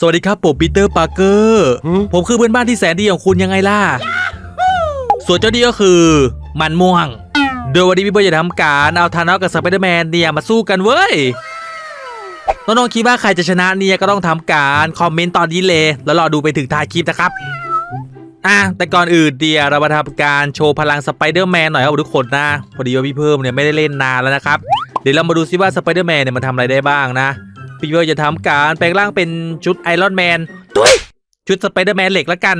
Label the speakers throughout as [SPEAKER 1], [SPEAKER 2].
[SPEAKER 1] สวัสดีครับผมปีเตอร์ปาร์เกอร์ผมคือเพื่อนบ้านที่แสนดีของคุณยังไงล่ะ ส่วนเจ้านี่ก็คือ มันม่วง โดยวันนี้พี่เบิร์ดจะทำการเอาธานอสกับสไปเดอร์แมนเนี่ยมาสู้กันเว้ย น้องๆคิดว่าใครจะชนะเนี่ยก็ต้องทำการคอมเมนต์ตอนนี้เลย แล้วรอดูไปถึงท้ายคลิปนะครับ อะแต่ก่อนอื่นเดียวเรามาทำการโชว์พลังสไปเดอร์แมนหน่อยครับทุกคนนะ พอดีว่าพี่เพิ่มเนี่ยไม่ได้เล่นนานแล้วนะครับ เดี๋ยวเรามาดูซิว่าสไปเดอร์แมนเนี่ยมันทำอะไรได้บ้างนะ พี่เบิร์ดจะทำการแปลงร่างเป็นชุดไอรอนแมนตุ้ยชุดสไปเดอร์แมนเหล็กละกัน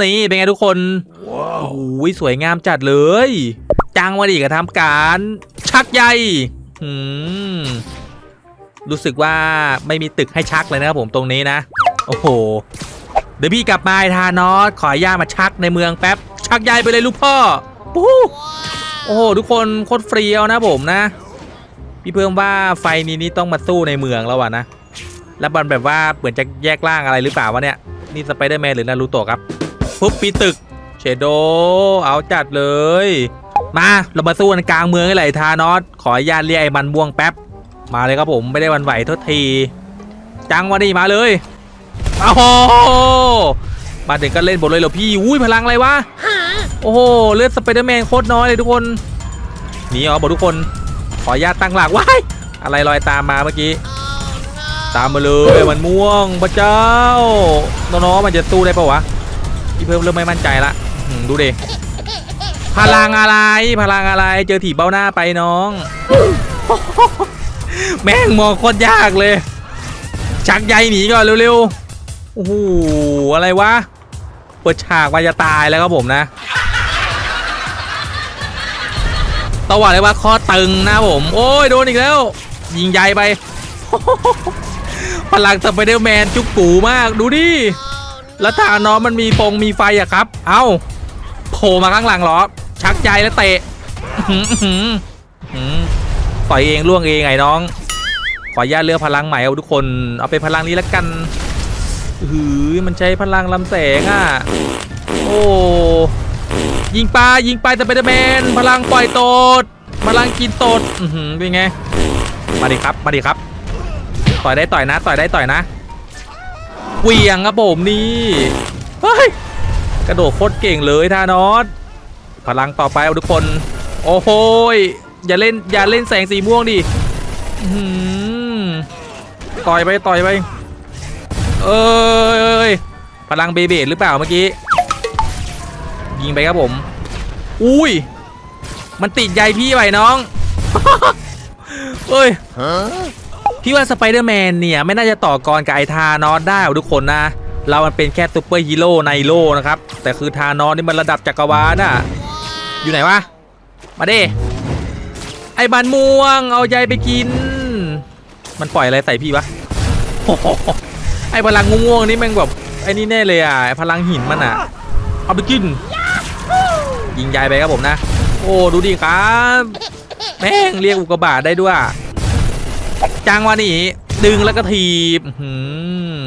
[SPEAKER 1] นี่เป็นไงทุกคนโอ้โหสวยงามจัดเลย จังมาดิกระทำการ ชักใยอืมรู้สึกว่าไม่มีตึกให้ชักเลยนะครับผมตรงนี้นะ โอ้โห เดี๋ยวพี่กลับมาไอ้ทานอสขอย่าตมาชักในเมืองแป๊บ ชักใยไปเลยลูกพ่อ ปู๊โอ้โห ทุกคนโคตรเฟรียวนะผมนะ พี่เพิ่มว่าไฟนี้นี่ต้องมาสู้ในเมืองแล้ววะนะ แล้วมันแบบว่าเหมือนจะแยกร่างอะไรหรือเปล่าวะเนี่ย นี่สไปเดอร์แมนหรือนารูโตะครับปุ๊บปีตึกเชโดเอาจัดเลย มาเรามาสู้กันกลางเมืองนี่แหละไอ้ทานอสขออนุญาตเรียกไอ้มันม่วงแป๊บ มาเลยครับผมไม่ได้วันไหวโทษที จังวะนี่มาเลยโอ้โหมาถึงก็เล่นบทเลยเหรอพี่อุ้ยพลังอะไรวะโอ้โหเลือดสไปเดอร์แมนโคตรน้อยเลยทุกคนหนีอ๋อบอกทุกคน ขออนุญาตตั้งหลักไว้อะไรลอยตามมาเมื่อกี้ ตามมาเลยมันม่วงพระเจ้า น้องๆมันจะสู้ได้ปะวะพี่เพิ่มเริ่มไม่มั่นใจละดูดิพลังอะไร พลังอะไร เจอถีบเบ้าหน้าไปน้อง แม่งมองโคตรยากเลย ชักใยหนีก่อนเร็วๆ โอ้โห อะไรวะ เปิดฉากมาจะตายแล้วครับผมนะ ตะวันเลยว่าข้อตึงนะผม โอ้ยโดนอีกแล้ว ยิงใหญ่ไป พลังสไปเดอร์แมนจุกกูมากดูดิ แล้วถ้าน้องมันมีฟงมีไฟอะครับ เอ้าโผล่มาข้างหลังหรอ ชักใจแล้วเตะต่อยเองล่วงเองไงน้อง ขออนุญาตเลือกพลังใหม่เอาทุกคน เอาเป็นพลังนี้แล้วกันหือมันใช้พลังลำแสงอะ โอ้ ยิงปลายิงไปลาสไปเดอร์แมนพลังปล่อยตดพลังกินตดอือหือเป็นไงมาดิครับมาดิครับ ต่อยได้ต่อยนะ ต่อยได้ต่อยนะเวียงครับผมนี่เฮ้ยกระโดดโคตรเก่งเลยทานอสพลังต่อไปเอาทุกคน โอ้โหอย่าเล่นอย่าเล่นแสงสีม่วงดิต่อยไปต่อยไป เอ้ยพลังเบเบดหรือเปล่าเมื่อกี้ ยิงไปครับผม อุ้ย มันติดใยพี่ไปน้องเอ้ยพี่ว่าสไปเดอร์แมนเนี่ย ไม่น่าจะต่อกรกับไอทานอสได้หรอกทุกคนนะ เรามันเป็นแค่ซูเปอร์ฮีโร่ในโลกนะครับ แต่คือทานอสนี่มันระดับจักรวาลน่ะ อยู่ไหนวะ มาดิ ไอ้บันม่วง เอาใจไปกิน มันปล่อยอะไรใส่พี่วะ ไอ้พลังง่วงๆนี่ม่งแบบไอ้นี่แน่เลยอะ พลังหินมันอะ เอาไปกิน ยิงใหญ่ไปครับผมนะ โอ้ดูดิครับแม่งเรียกอุกกาบาตได้ด้วยจังวะนี่ดึงแล้วก็ทีบหือ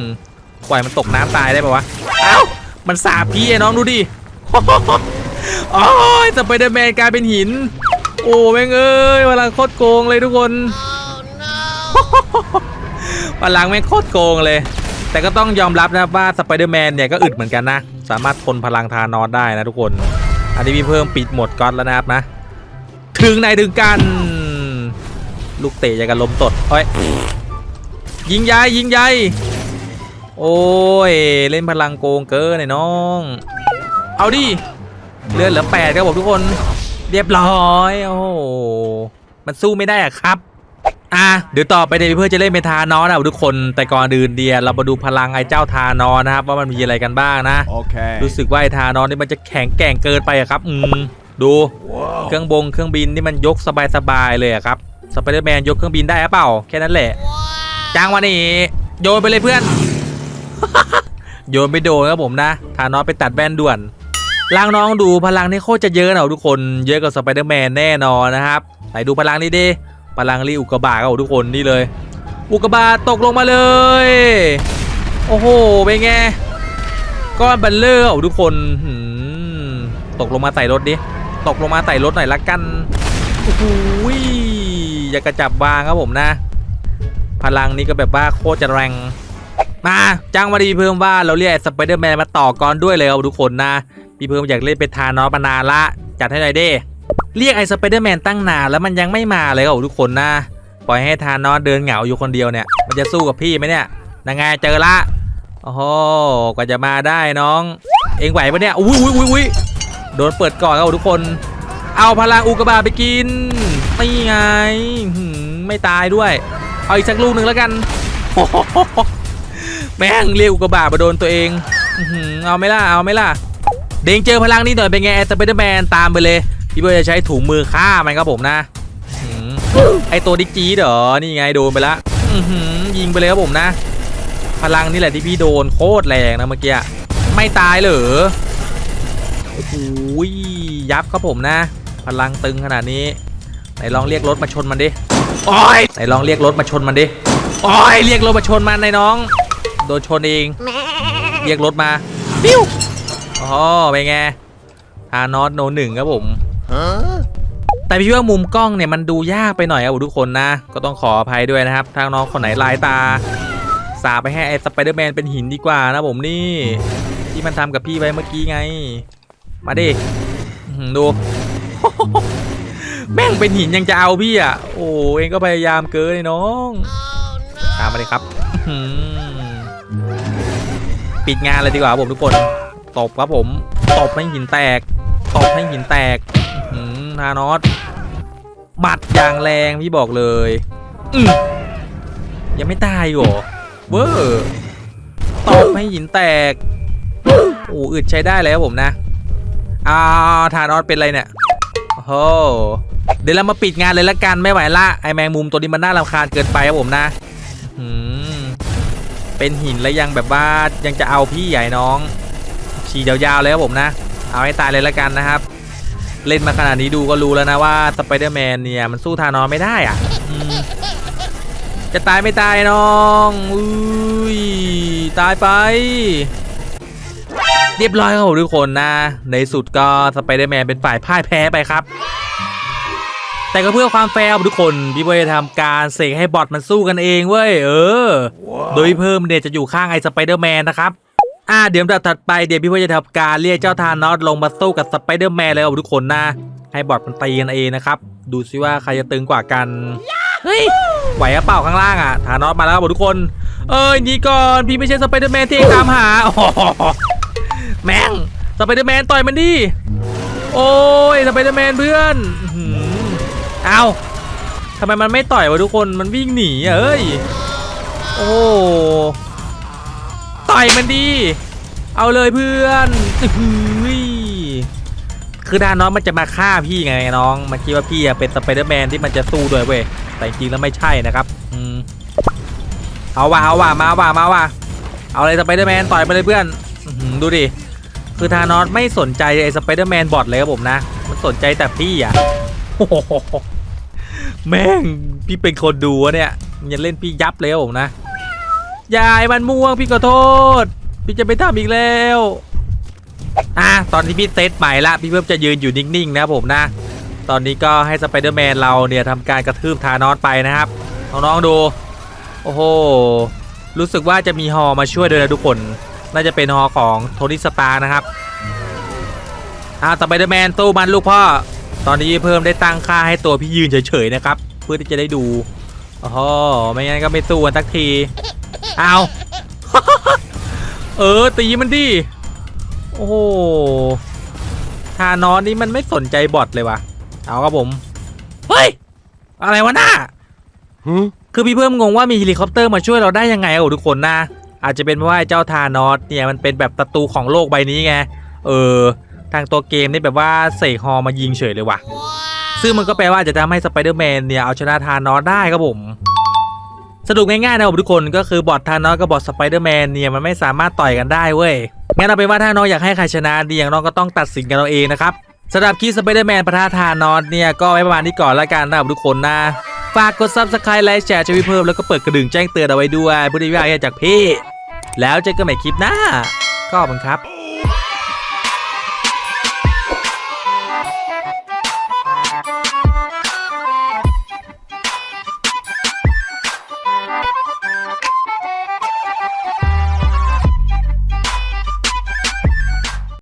[SPEAKER 1] ปล่อยมันตกน้ำตายได้ปะวะเอ้ามันสาบพี่ไอ้น้องดูดิโอ้ยสไปเดอร์แมนกลายเป็นหิน โอ้แม่งเอ้ยพลังโคตรโกงเลยทุกคนพลังแม่งโคตรโกงเลย แต่ก็ต้องยอมรับนะว่าสไปเดอร์แมนเนี่ยก็อึดเหมือนกันนะ สามารถทนพลังทานอสได้นะทุกคน อันนี้พี่เพิ่มปิดหมดก๊อตแล้วนะครับนะ ถึงไหนถึงกัน ลูกเตะจะกันลมตดเอ้ยยิงใหญ่ยิงใหญ่โอ้ย เล่นพลังโกงเกินไอ้น้อง เอาดิเลือดเหลือแปดครับผมทุกคน เรียบร้อย โอ้มันสู้ไม่ได้อะครับ อะเดี๋ยวต่อไปเดี๋ยวเพื่อนจะเล่นเป็นทานอสนะทุกคนแต่ก่อนอื่นเดียวเรามาดูพลังไอ้เจ้าทานอสนะครับว่ามันมีอะไรกันบ้างนะ
[SPEAKER 2] Okay.
[SPEAKER 1] รู้สึกว่าไอ้ทานอสนี่มันจะแข็งแกร่งเกินไปอะครับอืมดูเครื่องบงเครื่องบินนี่มันยกสบายๆเลยอะครับสไปเดอร์แมนยกเครื่องบินได้หรือเปล่าแค่นั้นแหละจ้างวันนี้โยนไปเลยเพื่อน โยนไปโดนครับผมนะทานอสไปตัดแว่นด่วนลางน้องดูพลังนี่โคตรจะเยอะนะทุกคนเยอะกว่าสไปเดอร์แมนแน่นอนนะครับไหนดูพลังนี้ดิ พลังรีอุกบาตครับทุกคนนี่เลย อุกบาตตกลงมาเลย โอ้โหเป็นไงก้อนบัลเลอร์ของทุกคนหืมตกลงมาใส่รถดิตกลงมาใส่รถหน่อยละกันโอ้โหยอยากกระจับวางครับผมนะ พลังนี้ก็แบบว่าโคตรจะแรงมาจ้างมาดีเพิ่มว่าเราเรียกสไปเดอร์แมนมาต่อก่อนด้วยเลยครับทุกคนนะพี่เพิ่มอยากเล่นเป็นทานอสมานานละจัดให้หน่อยเด้ เรียกไอ้สไปเดอร์แมนตั้งนานแล้วมันยังไม่มาเลยครับทุกคนนะ ปล่อยให้ทานอสเดินเหงาอยู่คนเดียวเนี่ย มันจะสู้กับพี่ไหมเนี่ยนางไงเจอละโอ้โหกว่าจะมาได้น้อง เองไหวปะเนี่ยอุ้ยอุ้ยอุ้ยอุ้ยโดนเปิดก่อนครับทุกคน เอาพลังอุกกาบาตไปกินนี่ไงไม่ตายด้วย เอาอีกสักลูกหนึ่งแล้วกันแม่งเรียกอุกกาบาตมาโดนตัวเองเอาไม่ล่ะเอาไม่ล่ะเด้งเจอพลังนี้หน่อยเป็นไงสไปเดอร์แมนตามไปเลย พี่เบิร์ดจะใช้ถุงมือฆ่ามันครับผมนะไอตัวดิจีเหรอนี่ไงโดนไปละอื้อหือยิงไปเลยครับผมนะ พลังนี่แหละที่พี่โดนโคตรแรงนะเมื่อกี้ไม่ตายเหรอโอ้โหยับครับผมนะ พลังตึงขนาดนี้ไหนลองเรียกรถมาชนมันดิโอ้ยไหนลองเรียกรถมาชนมันดิโอ้ยเรียกรถมาชนมันในน้อง โดนชนเองเรียกรถมาปิ้วอ๋อเป็นไงทานอสโนหนึ่งครับผม แต่พี่ว่ามุมกล้องเนี่ยมันดูยากไปหน่อยครับทุกคนนะ ก็ต้องขออภัยด้วยนะครับทางน้องคนไหนลายตา สาไปให้ไอ้สไปเดอร์แมนเป็นหินดีกว่านะผมนี่ ที่มันทำกับพี่ไว้เมื่อกี้ไง มาดิดู แม่งเป็นหินยังจะเอาพี่อะ โอ้เองก็พยายามเกินเลยน้องตามมาเลยครับปิดงานเลยดีกว่าผมทุกคน ตบครับผม ตบให้หินแตก ตบให้หินแตก อื้อหือทานอสหมัดอย่างแรงพี่บอกเลยอือยังไม่ตายอยู่เหรอเวอร์ตบให้หินแตกโอ้อึดใช้ได้เลยครับผมนะอ่าทานอสเป็นอะไรเนี่ยโอ้โหเดี๋ยวเรามาปิดงานเลยละกันไม่ไหวละไอแมงมุมตัวนี้มันน่ารำคาญเกินไปครับผมนะอืมเป็นหินแล้วยังแบบว่ายังจะเอาพี่ใหญ่น้องฉีดยาวๆเลยครับผมนะ เอาให้ตายเลยละกันนะครับ เล่นมาขนาดนี้ดูก็รู้แล้วนะว่าสไปเดอร์แมนเนี่ยมันสู้ทานอสไม่ได้อะจะตายไม่ตายน้องอุ้ยตายไป เรียบร้อยครับทุกคนนะ ในสุดก็สไปเดอร์แมนเป็นฝ่ายพ่ายแพ้ไปครับ แต่ก็เพื่อความแฟร์ทุกคนพี่เบย์ทำการเสกให้บอทมันสู้กันเองเว้ยเออ โดยเพิ่มเนี่ยจะอยู่ข้างไอ้สไปเดอร์แมนนะครับ อ่าเดี๋ยวลำดับถัดไปเดี๋ยวพี่เบย์จะทำการเรียกเจ้าทานอสลงมาสู้กับสไปเดอร์แมนเลยครับทุกคนนะ ให้บอทมันตีกันเองนะครับ ดูซิว่าใครจะตึงกว่ากัน เฮ้ย ไหวหรือเปล่าข้างล่างอะฐานอสมาแล้วครับผมทุกคน เอ้ยหนี่ก่อนพี่ไม่ใช่สไปเดอร์แมนที่เองตามหาโอ้โหแม่งสไปเดอร์แมนต่อยมันดิโอ้ยสไปเดอร์แมนเพื่อนอื้อหือเอาทำไมมันไม่ต่อยวะทุกคนมันวิ่งหนีอะเอ้ย โอ้ ต่อยมันดิเอาเลยเพื่อนหืคือดานน้องมันจะมาฆ่าพี่ไงน้องมันคิดว่าพี่เป็นสไปเดอร์แมนที่มันจะสู้ด้วยเว้ยแต่จริงแล้วไม่ใช่นะครับอืมเอาว่ะเอาว่ะมาว่ะมาว่ะเอาเลยสไปเดอร์แมนต่อยไปเลยเพื่อนดูดิคือธานอสไม่สนใจไอ้สไปเดอร์แมนบอทเลยครับผมนะ มันสนใจแต่พี่อะแม่งพี่เป็นคนดูวะเนี่ยมันเล่นพี่ยับเลยครับผมนะ ยายมันม่วงพี่ขอโทษ พี่จะไม่ทำอีกแล้วอะตอนที่พี่เซตใหม่ละพี่เพิ่มจะยืนอยู่นิ่งๆนะผมนะ ตอนนี้ก็ให้สไปเดอร์แมนเราเนี่ยทำการกระทืบธานอสไปนะครับน้องๆดู โอ้โห รู้สึกว่าจะมีฮอมาช่วยด้วยนะทุกคน น่าจะเป็นฮอของโทนี่สตาร์นะครับอ่าสไปเดอร์แมนตู้มันลูกพ่อ ตอนนี้เพิ่มได้ตั้งค่าให้ตัวพี่ยืนเฉยๆนะครับ เพื่อที่จะได้ดูโอ้โหไม่งั้นก็ไม่สู้กันสักที เอาเออ ตีมันดิ โอ้โหทานอนนี่มันไม่สนใจบอทเลยวะเอาครับผม เฮ้ย อะไรวะหน้าคือพี่เพิ่มงงว่ามีเฮลิคอปเตอร์มาช่วยเราได้ยังไงอะทุกคนนะ อาจจะเป็นเพราะว่าไอ้เจ้าทานอสเนี่ยมันเป็นแบบศัตรูของโลกใบนี้ไง เออ ทางตัวเกมนี่แบบว่าเสกฮอมายิงเฉยเลยว่ะ ซึ่งมันก็แปลว่าจะทำให้สไปเดอร์แมนเนี่ยเอาชนะทานอสได้ครับผม สรุปง่ายๆนะครับทุกคนก็คือบอททานอสกับบอทสไปเดอร์แมนเนี่ยมันไม่สามารถต่อยกันได้เว้ยงั้นเอาเป็นว่าถ้าน้องอยากให้ใครชนะดีอย่างน้องก็ต้องตัดสินกันเอาเองนะครับสำหรับคลิปสไปเดอร์แมนประทะทานอสเนี่ยก็ไว้ประมาณนี้ก่อนละกันนะครับทุกคนนะฝากกด subscribe ไลค์แชร์ช่วยเพิ่มแล้วก็เปิดกระดิ่งแจ้งเตือนเอาไว้ด้วยเพื่อที่จะได้จากพี่ แล้วเจอกันใหม่คลิปหน้าก็ขอบคุณครับ